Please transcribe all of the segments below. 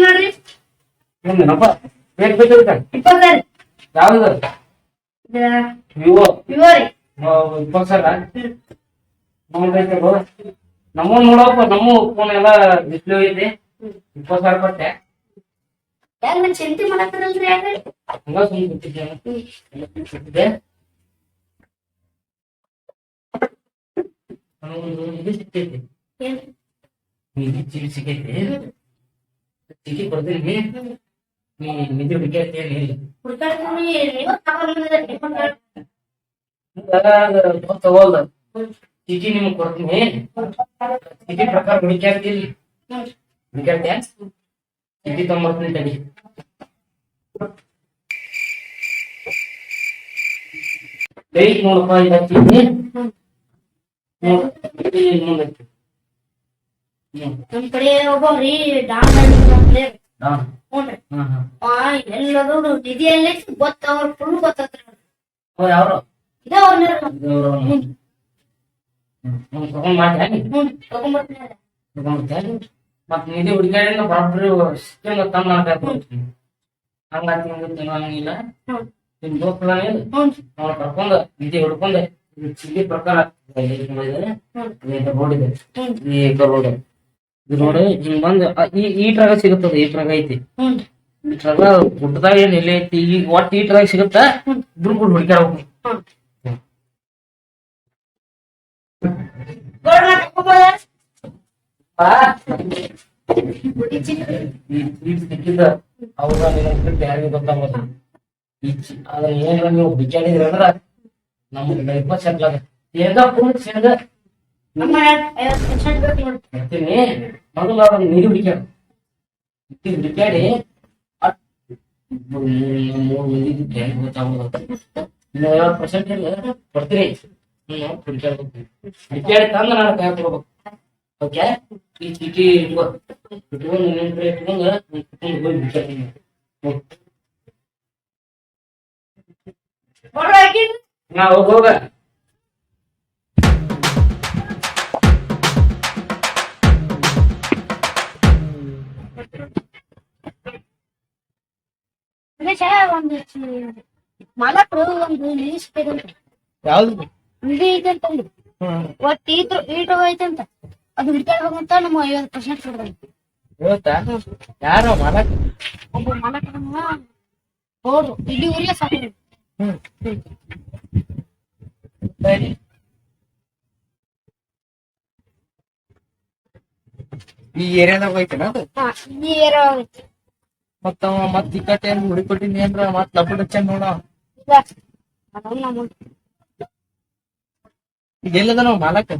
ನೋಡ್ರಿ ಯಾವ್ದು? Vivo. Vivo ರೀ ಇಪ್ಪತ್ತು ಸಾವಿರ ನಮ್ಮ ನೋಡಪ್ಪ ನಮ್ಮ ಫೋನ್ ಎಲ್ಲ ಡಿಸ್ಪ್ಲೇ ಐತಿ. ಇಪ್ಪತ್ತು ಸಾವಿರ ಕೊಟ್ಟೆ. ಯಾರು ನನ್ ಚಿಂತೆ ಹಂಗ ಸುಮ್ಮನೆ ಬಿಟ್ಟಿದ್ದೆ ನನಗೊಂದು ಇದು. ಸಿಕ್ಕೈತಿ ನಿಧಿ ಚೀಟಿ ಚೀಟಿ ಕೊಡ್ತೀನಿ. ನೀ ನಿಧಿ ಹೇಳಿ? ಹುಡ್ಕಾಡ್ತೀನಿ ನೀವು ತಗೊಂಡ್ ತಗೋಲ್ದ ಚೀಟಿ ನಿಮ್ಗೆ ಕೊಡ್ತೀನಿ. ಚೀಟಿ ಪ್ರಕಾರ ಹುಡುಕ್ಯಾಡ್ತೀನಿ ಹುಡುಕ್ಯಾಡ್ತೀಯ ಚೀಟಿ ತಗೊಂಬರ್ತೀನಿ ತಡಿ. ಡೈಟ್ ನೋಡಪ್ಪ ಇದು ಚೀಟಿ ನೋಡು. ನಮ್ ಕಡೆ ಒಬ್ಬವ್ರಿ ಡಾನ್ ಪ್ಲೇಯರ್ ಹಾ, ಹ್ಞೂನ್ರಿ. ಹಾ, ಹಾ. ಆ ಎಲ್ಲದು ನಿಧಿ ಎಲ್ಲ ಗೊತ್ತ ಅವ್ರ ಫುಲ್ ಗೊತ್ತತ್ರಿ? ಇದ? ಮತ್ತ್ ನಿಧಿ ಹುಡುಕ್ಯಾಡಿನ ಬಾಬ್ರಿ ಸಿಕ್ಕಂಗ ತಂದ್ ಮಾಡ್ಬೇಕು ಹಂಗಾತಿ ಹ್ಮ್ ನಿಮ್ ದೋಸ್ತ ಅವ್ರ ಕರ್ಕೊಂಡ ನಿಧಿ ಹುಡ್ಕೊಂಡೆ ಚಿಲ್ಲಿ ಪ್ರಕಾರ ರೋಡ್ ಇದೆ ಈ ರೋಡ್ ಇದು ನೋಡಿ ಹಿಂಗ್ ಬಂದ್ ಈ ಈ ಟ್ರಗ ಸಿಗುತ್ತದ ಈ ಟ್ರಗ ಐತಿ. ಈ ಟ್ರಾಗ ಗುಡ್ಡದಾಗ ಏನ್ ಎಲ್ಲಿ ಐತಿ ಈಗ ಒಟ್ಟು ಈ ಟ್ರಗ ಸಿಗುತ್ತ. ಇಬ್ರು ಹುಡುಕ್ಯಾಡ್ಬೇಕು? ಈ ಈ ಈ ಅವ್ರ ಯಾರಿಗೂ ಈ ಏನಾರ ನೀವು ಬಿಚ್ಚಾಡಿದ್ರಿ ಅಂದ್ರ ನಮ್ಗೆ ಇಪ್ಪತ್ತು ಶೇಂಗಾ ಶೇಂಗಾ ಹೇಳ್ತೀನಿ ಮೊದಲು ಅದನ್ನ ನೀರು ಹುಡುಕ್ಯಾಡ ಹುಡುಕ್ಯಾಡಿ ಮೂರ್ ಮಂದಿ ಐವತ್ತು ಪರ್ಸೆಂಟ್ ಇಲ್ಲ. ಹುಡುಕ್ಯಾಡ್ಬೇಕು ಹುಡುಕ್ಯಾಡಿ ತಂದ ನಾನು ಕೈ ಕೊಡ್ಬೇಕು ಓಕೆ? ಈ ಚೀಟಿ ಇಟ್ಕೋ. ಇಟ್ಕೊಂಡು ನಿನ್ನ ಇಟ್ಕೊಂಡು ಹೋಗಿ? ನಾ ಹೋಗ್ ಹೋಗ. ಒಂದು ಮಾಲಕ್ರು ಒಂದು ಲೀಸ್ ಬೇಕಂತ ಯಾವ್ದು? ನಿಧಿ ಇದೆ ಅಂತಂದು ಒಟ್ಟು ಈಟು ಈಟು ಐತೆ ಅಂತ. ಅದು ಹಿಡ್ಕೊಳ್ಬೇಕಂತ ನಮ್ಮ ಐವತ್ತು ಪರ್ಸೆಂಟ್ ಕೊಡ್ದಂತೆ ಇವತ್ತಾ? ಯಾರೋ ಮಾಲಕ್ ಒಬ್ಬ ಮಾಲಕರನ್ನ ನೋಡ್ರು ಇಲ್ಲಿ ಊರಿಗೆ ಹ್ಮ್. ಈ ಏರಿಯಾದಾಗ ಅದು? ಹಾ ಈ ಏರಿಯಾ ಮತ್ತ ಅವ ಮತ್ ಇಕ್ಕಟ್ಟೆ ಏನ್ ಹುಡುಕೊಟ್ಟಿನಿ ಏನ್ರ ಮತ್ ಲಬ್ಬಡ್ ಹಚ್ಚನ್ ನೋಡ ಈಗ ಎಲ್ಲದ ನಾವ್ ಮಾಲಕ್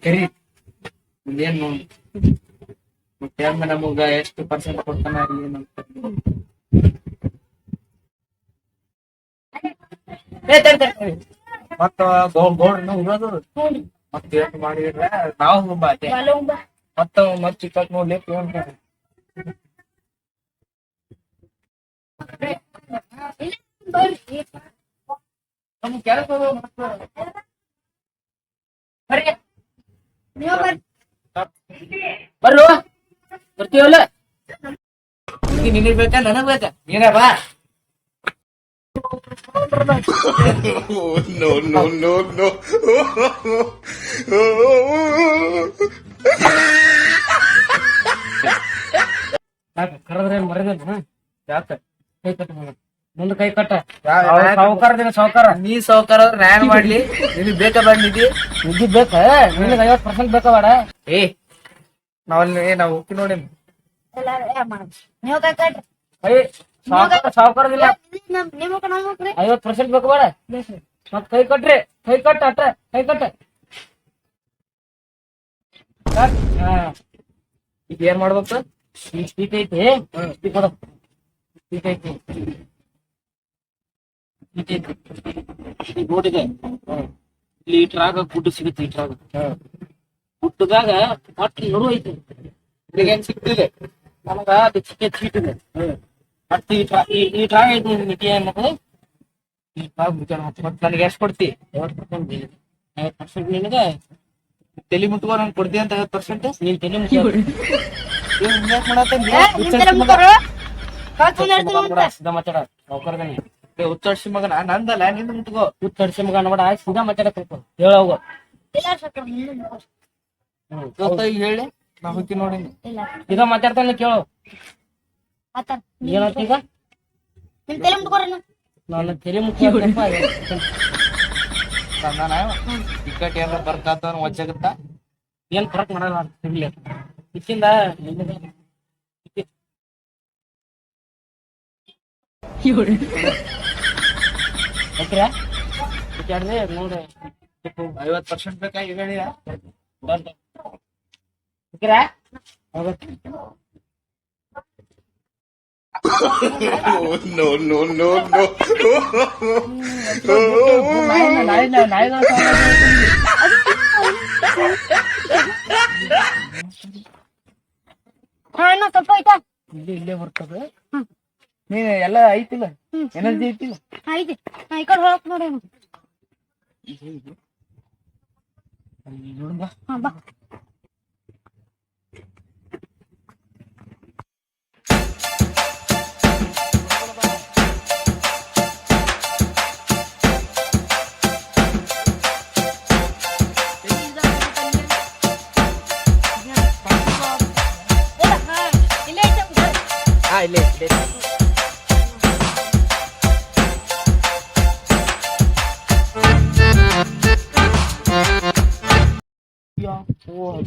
ಕರಿ. ನೋಡ್. ಮತ್ತೆ ಹೆಂಗ ನಮಗ ಎಷ್ಟು ಪರ್ಸೆಂಟ್ ಕೊಡ್ತಾನ ಏನಂತ. ಮತ್ತ ಗೌಡ್ರನ್ನ ಉಳೋದು ಮತ್ತ ಏನ್ ಮಾಡಿದ್ರ? ನಾವು ಬಾಲುಂಬ ಮತ್ತ ಅವ ಮತ್ ಚಿಕ್ಕಕ್ ನೋಡ್ಲಿ ಅಂತ ಇಲ್ಲ ಬರ್ರಿ. ನಮ್ ಕೆಲಸ ಬರ್ರಿ ನೀವು ಬರ್ರಿ. ಬರ್ರು ಬರ್ತೀವಲ್ಲ? ನಿನಗ್ ಬೇಕಾ ನನಗ್ ಬೇಕಾ? ನೀನೇ ಬಾ. No, no, no, no. ಯಾಕೆ? ಕರೆದ್ರೆ ಯಾಕ? ಕೈ ಕಟ್ಟ ಮುಂದೆ ಕೈ ಕಟ್ಟ. ಸಾವುಕಾರ ದಿನ ಸಾವುಕಾರ. ನೀ ಸಾವ್ಕಾರ ನಾನ್ ಮಾಡ್ಲಿ. ನಿನಗ್ ಬೇಕಾ ಬೇಡ ನಿಧಿ. ನಿಧಿ ಬೇಕ? ನಿನಗೆ ಐವತ್ತು ಪರ್ಸೆಂಟ್ ಬೇಕಾ ಬೇಡ? ಏ ನಾವಲ್ಲಿ ನಾವು ನಾವ್ ನೋಡಿ. ನೀವು ಕೈ ಕಟ್ಟ ಸಾವುಕಾರದಿಲ್ಲ. ಐವತ್ತು ಪರ್ಸೆಂಟ್ ಬೇಕು ಬೇಡ. ಮತ್ ಕೈ ಕಟ್ರಿ. ಕೈ ಕಟ್ಟ ಅಟ್ಟ ಕೈ ಕಟ್ಟ. ಈಗ ಏನ್ ಮಾಡ್ಬೇಕು? ಈ ಸೀಟ್ ಐತಿ. ಸ್ಪೀಕ್ ಕೊಡು. ಸ್ಪೀಕ್ ಐತಿ. ಸೀಟ್ ಐತಿ. ಈ ರೋಡ್ ಇದೆ ಇಲ್ಲಿ ಈ ಟ್ರಾಗ ಗುಡ್ಡು ಸಿಗುತ್ತೆ ಈ ಟ್ರಾಗ ಗುಡ್ಡದಾಗ ಒಟ್ಟು ನಡು ಐತಿ. ಈಗ ಏನ್ ಸಿಕ್ತಿದೆ ನಮಗ ಅದು ಚಿಕ್ಕ ಚೀಟಿದೆ ಇದೆ ಮತ್ತೆ ಈ ಟ್ರಾ ಈ ಈ ಟ್ರಾ ಐತಿ ನಿಮಗೆ ಏನದು? ಮತ್ ನನಗೆ ಎಷ್ಟು ಕೊಡ್ತಿ ಐವತ್ತು ಪರ್ಸೆಂಟ್ ಐವತ್ತು ಪರ್ಸೆಂಟ್ ನಿನಗೆ? ತಲಿ ಮುಟ್ಕೋ ನಂಗೆ ಕೊಡ್ತಿ ಅಂತ ಐವತ್ತು ಪರ್ಸೆಂಟ್ ನೀನ್ ತಲೆ ಮುಗಿಯೋ ಯಾಕೆ ಮಾಡತ್ತಂದಿ ಏ, ನಿನ್ ತಲೆ ಮುಗ್ದವ್ರು? ಕಳ್ಸ್ಕೊಂಡ್ ಹೇಳ್ತೀನಿ ಅಂತ. ಸೀದಾ ಮಾತಾಡ ಉಚ್ಚರ್ಸಿ ಮಗನ ನಂದಲ್ಲ ನಿಂದ ಮುಟ್ಕೋ. ಉತ್ತರ್ಸಿ ಮಗ ನೋಡ ಸುಧಾ ಮಾತಾಡಕ್ ಹೇಳೋಗು ಹೇಳ ಈಗ ಹೇಳಿ. ನಾ ಹೋಗ್ತೀನಿ ನೋಡಿ. ಇದ ಮಾತಾಡ್ತಾನೆ ಕೇಳು. ಏನಂತೀಗ ತಲೆ ತಲೆ ಟಿಕೆಟ್ ಏನಾರ ಬರ್ತಾತ ವಜ್ಜಾಗತ್ತ ಏನ್ ಫರಕ್ ಮಾಡಲ್ಲ ಸಿಗ್ಲಿ ಇಚ್ಚಿಂದ ನಿಮ್ಗೆ ಓಕೆರಾ ವಿಚಾರ್ದೆ ನೋಡ್ರಿ ಐವತ್ ಪರ್ಸೆಂಟ್ ಬೇಕಾ ಈಗ ಹೇಳಿಯ ಓಕೆರಾ no, no, no, no. ಹಾ ಇನ್ನ ಸ್ವಲ್ಪ ಐತಾ ಇಲ್ಲಿ ಇಲ್ಲೇ ಬರ್ತದೆ. ನೀನ್ ಎಲ್ಲ ಐತಿಲ್ಲ? ಎನರ್ಜಿ ಐತಿಲ್ಲ? ಐತಿ. ಈ ಕಡೆ ಹೋಗಕ್ ನೋಡಿ ನೋಡ್ಬಾ ಹಾ ಬಾ.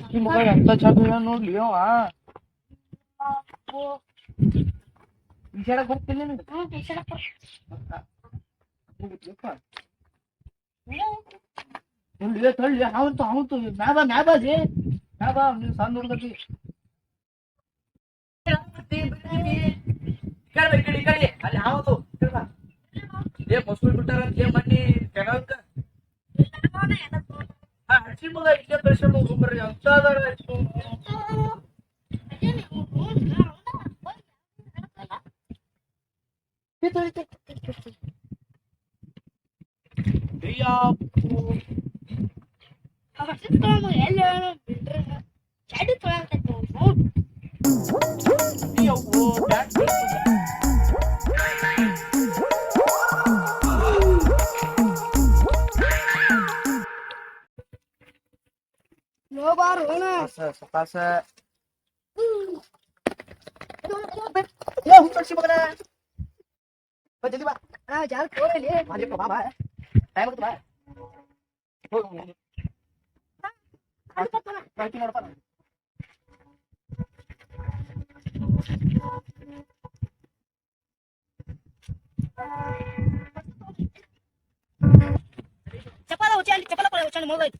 ಅಕ್ಕಿ ಮಗ ಎಂತ ಚಂದ ನೋಡ್ಲಿ ಅವ ಈ ಸೈಡ್ ಬರ್ತೀನಿ ನಿನಗೆ. ತಳ್ಳಿ, ಹಾವಂತು ಹಾವಂತು ಮ್ಯಾಬ ಮ್ಯಾಬಾಜಿ ಮ್ಯಾಬ ನೀವು ಸಣ್ಣ ಹುಡುಗತಿ. ಕಡೆ ಕಡೆ ಕಡೆ ಅಲ್ಲಿ ಹಾವತು ಏ ಮಸ್ಕೂಲ್ ಬಿಟ್ಟಾರ ಏ ಮಣ್ಣಿ ಕೆನಲ್ಕ ಹಾ ಹಚ್ಚಿ ಮಗ ಇಲ್ಲೇ ಕಳ್ಸ್ಕೊಂಡು ಹೋಗ್ಬರ್ರಿ ಅಂತ ಅದಾರ ಅವ ಸಿಕ್ಕೊಂಡು ಎಲ್ಲಿ ಬಿಟ್ರೆ ಚಡಿ ತೊಗೊಳಕತ್ತಿ ಅವ್ನು. ಲೋಬಾರು ಅವನ. ಸಪಾಸ ಇದು, ಇದು, ಬಿಟ್. ಏ ಹುಚ್ಚಿ ಮಗನ ಬಾ ಜಲ್ದಿ ಬಾ ಆ, ಜಾಲ ತೋರಲಿ. ಅಲ್ಲಿಪ್ಪ ಬಾ ಬಾ ಟೈಮ್ ಆಗುತ್ತೆ ಬಾ ಹೋಗು ಅದು ಬರ್ತಾನ. ಬರ್ತೀನಿ ನೋಡಪ್ಪ ಚಪಾಲ ಉಚ್ಚಾಂಡಿ ಚಪಾಲ ಕೊಡ ಉಚ್ಚಾಂಡಿ ಮುಗ್ದೋಯ್ತು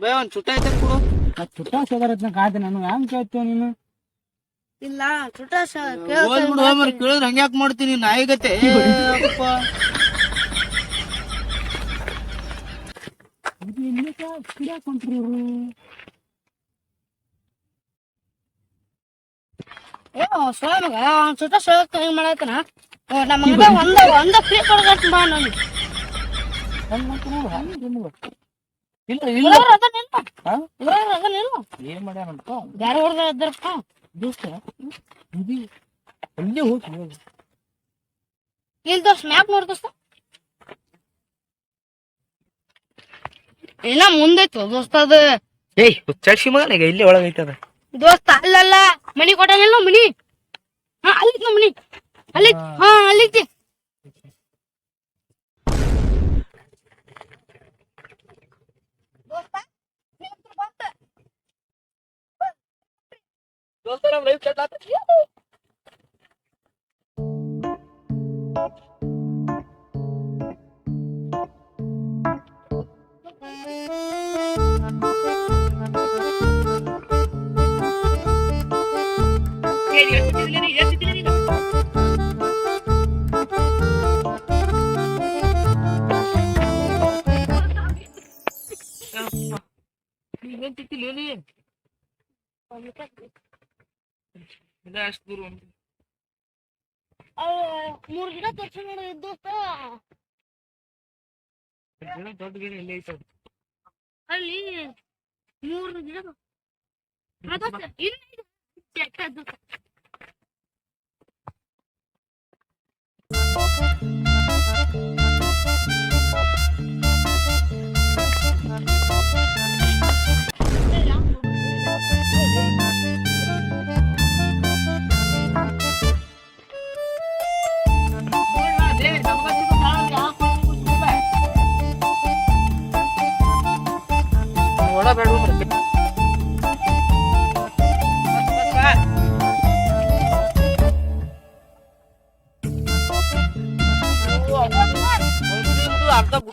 ಬಾ. ಒಂದು ಚುಟ್ಟ ಐತೆ ಕೊಡು. ಚುಟ್ಟ ಸೋದರತ್ನ ಕಾಯ್ದೆ ನಾನು. ಹ್ಯಾಂಗ್ ಕೇಳ್ತೀವ ನೀನು? ಇಲ್ಲ ಚುಟ ಹೋದ್ ಬಿಡು ಮರಿ ಕೇಳಿದ್ರೆ ಹಂಗ್ಯಾಕ್ ಮಾಡ್ತೀನಿ ನಾಯಿಗತೆ ಕೊಂಟ್ರಿ ಇವ್ರು ಏನೋ ಸೋಮಗ ಅವ್ನ್ ಸುತ್ತ ಸೋಕ್ ಹೆಂಗ್ ಮಾಡತ್ತನ ನಮ್ಮ ಮಗ ಒಂದ ಒಂದ ಫ್ರೀ ಕೊಡ್ಬೇಕು ಬಾ ನೋಡು. ಇಲ್ಲ ಇಲ್ಲ ಅದ? ಇವ್ರ ಅದನ್ನ ಇಲ್ಲ ಏನ್ ಮಾಡ್ಯಾನಂತ ಬ್ಯಾರೆ ಹುಡುಗ ಇದ್ದಾರಪ್ಪ ದೋಸ್ತ ಅಲ್ಲೇ ಹೋಗಿ ಇಲ್ಲ ದೋಸ್ತ ಮ್ಯಾಪ್ ನೋಡಿ ದೋಸ್ತ ಏನ ಮುಂದೆ ದೋಸ್ತ ಅದ. ಏಯ್ ಹುಚ್ಚಾಡ್ಸಿ ಈಗ ಇಲ್ಲೇ ಒಳಗೈತದ. ದೋಸ್ತ ಅಲ್ಲಲ್ಲ ಮನಿ ಕೊಟ್ಟನಲ್ಲ ಮನಿ? ಹಾ ಅಲ್ಲಿ ಮನಿ. ಅಲ್ಲಿ ಹಾ. ಅಲ್ಲಿತಿ ದೋಸ್ತ ನಮ್ ಲೈಫ್ ಸೆಟ್ ಆತ. ಮೂರ್ ಗಿಡ ತೋರ್ಸ ನೋಡ ದೋಸ್ತ ಗಿಡ ದೊಡ್ಡ ಗಿಡ ಇಲ್ಲೇ ಐತೆ ಅದು. ಅಲ್ಲಿ ಮೂರ್ ಗಿಡ ಹಾ ದೋಸ್ತ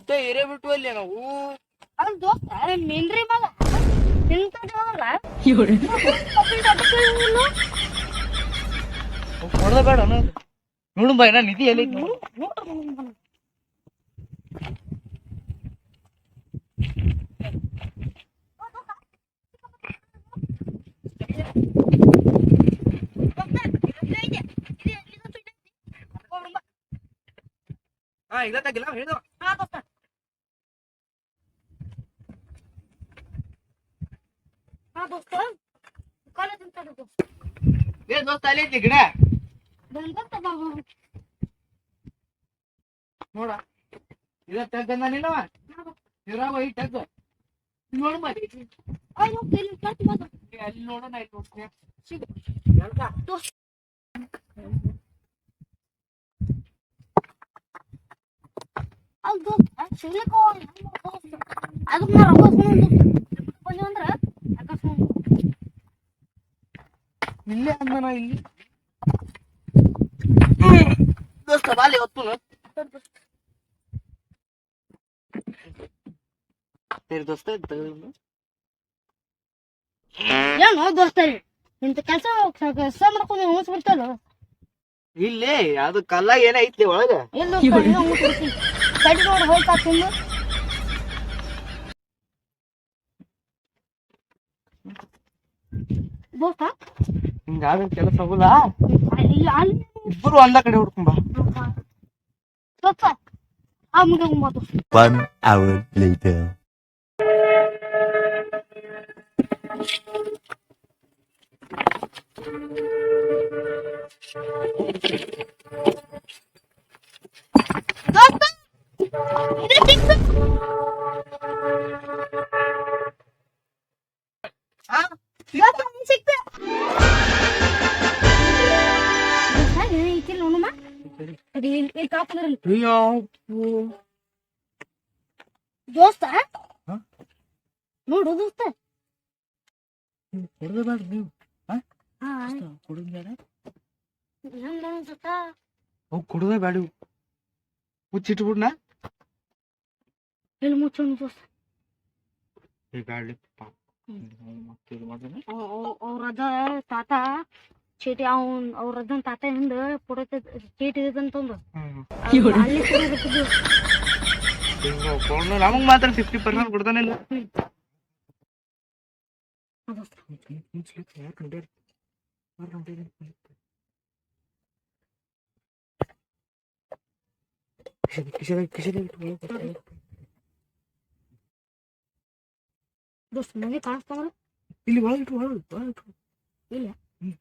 ಗುಡ್ಡ ಏರೇ ಬಿಟ್ಟು ಅಲ್ಲಿ ನಾವು? ಅಲ್ಲ ದೋಸ್ತ ನಿನ್ರಿ ಮಗ. ಇಂತ ದೇವಲ್ಲ ಹೊಡೆದ ಬೇಡ ನೋಡು ಬಾಯ್ ನಾ ನಿಧಿ ಎಲ್ಲಿ. ಹಾ ಇಲ್ಲ ತಗಿಲ್ಲ ಹೇಳಿದ ಹಾ ದೋಸ್ತ ಕಾಲೇಜ್ ಅಂತ ದೋಸ್ತ ಏ ದೋಸ್ತ ಅಲ್ಲಿ ಐತಿ ಗಿಡ ನೋಡ. ಇದ ತೆಗ್ದ ನೀನವ ನೀರಾವ ಈ ತೆಗ್ದ ನೋಡ ಮಾಡ. ಅಲ್ಲಿ ನೋಡೋಣ ಇಲ್ಲಿ ನೋಡ್ತೀನಿ. ಅದು ಸಿಗ್ಲಿಕ್ಕೆ ಅದಕ್ಕೆ ನಾ ರೊಕ್ಕ ಬಂದ್ವಿ ಅಂದ್ರ ಅಕಸ್ಮಾತ್ ಇಲ್ಲೇ ಅಂದನ ಇಲ್ಲಿ. ದೋಸ್ತ ಬಾಲಿ ಹೊತ್ತು ದೋಸ್ತ ಏನೋ ದೋಸ್ತ ಇಂತ ಕೆಲಸ ಕೆಲಸ ಮಾಡ್ಕೊಂಡು ಉಣಿಸ್ ಬಿಡ್ತಲ್ಲ ಇಲ್ಲೇ ಅದು ಕಲ್ಲ ಏನೈತಿ ಒಳಗ? ಎಲ್ಲ ಕಡಿ ನೋಡಿ ಹೋಗ್ತಾ ತಿಂದು ದೋಸ್ತ? ಹಿಂಗಾಗ ಕೆಲಸ ಹೋಗಲ್ಲ ಇಲ್ಲ ಅಲ್ಲಿ ಇಬ್ಬರು ಒಂದ ಕಡೆ ಹುಡ್ಕೊಂಬ ದೋಸ್ತ ಆ ಮುಂದೆ ಹೋಗ್ಬೋದು One hour later. ನೀವು ಹಾ ಕುಡಿದ ಬೇಡ ಹೆಂಗ್ ಅನ್ಸುತ್ತ ಅವು ಕುಡ್ದ ಬೇಡ ಹುಚ್ಚಿಟ್ಬಿಡ್ನ ಇಲ್ಲಿ ಮುಚ್ಚೋಣ ದೋಸ್ತ ಈ ಬ್ಯಾಡ್ಲಿ ಪಾಪ ಮತ್ತೆ ಇದು ಮಾಡೋಣ ಅವ್ರ ಅದ ತಾತ ಚೀಟಿ ಅವ್ನ್ ಅವ್ರ ಅದನ್ ತಾತ ಹಿಂದ ಫೋಟೋ ಚೀಟಿ ಇದಂತಂದು ಹ್ಮ್ ಅಲ್ಲಿ ಕೂಡ ಬಿಟ್ಟಿದ್ದು ಕೊಂಡು ನಮಗ್ ಮಾತ್ರ ಫಿಫ್ಟಿ ಪರ್ಸೆಂಟ್ ಕೊಡ್ತಾನಿಲ್ಲ ಹಾ ದೋಸ್ತ ದೋಸ್ತ ನನಗೆ ಕಾಣಿಸ್ತಾವಲ್ಲ ಇಲ್ಲಿ ಒಳಗಿಟ್ಟು ಒಳಗೆ ಒಳಗಿಟ್ಟು ಇಲ್ಲ ಹ್ಮ್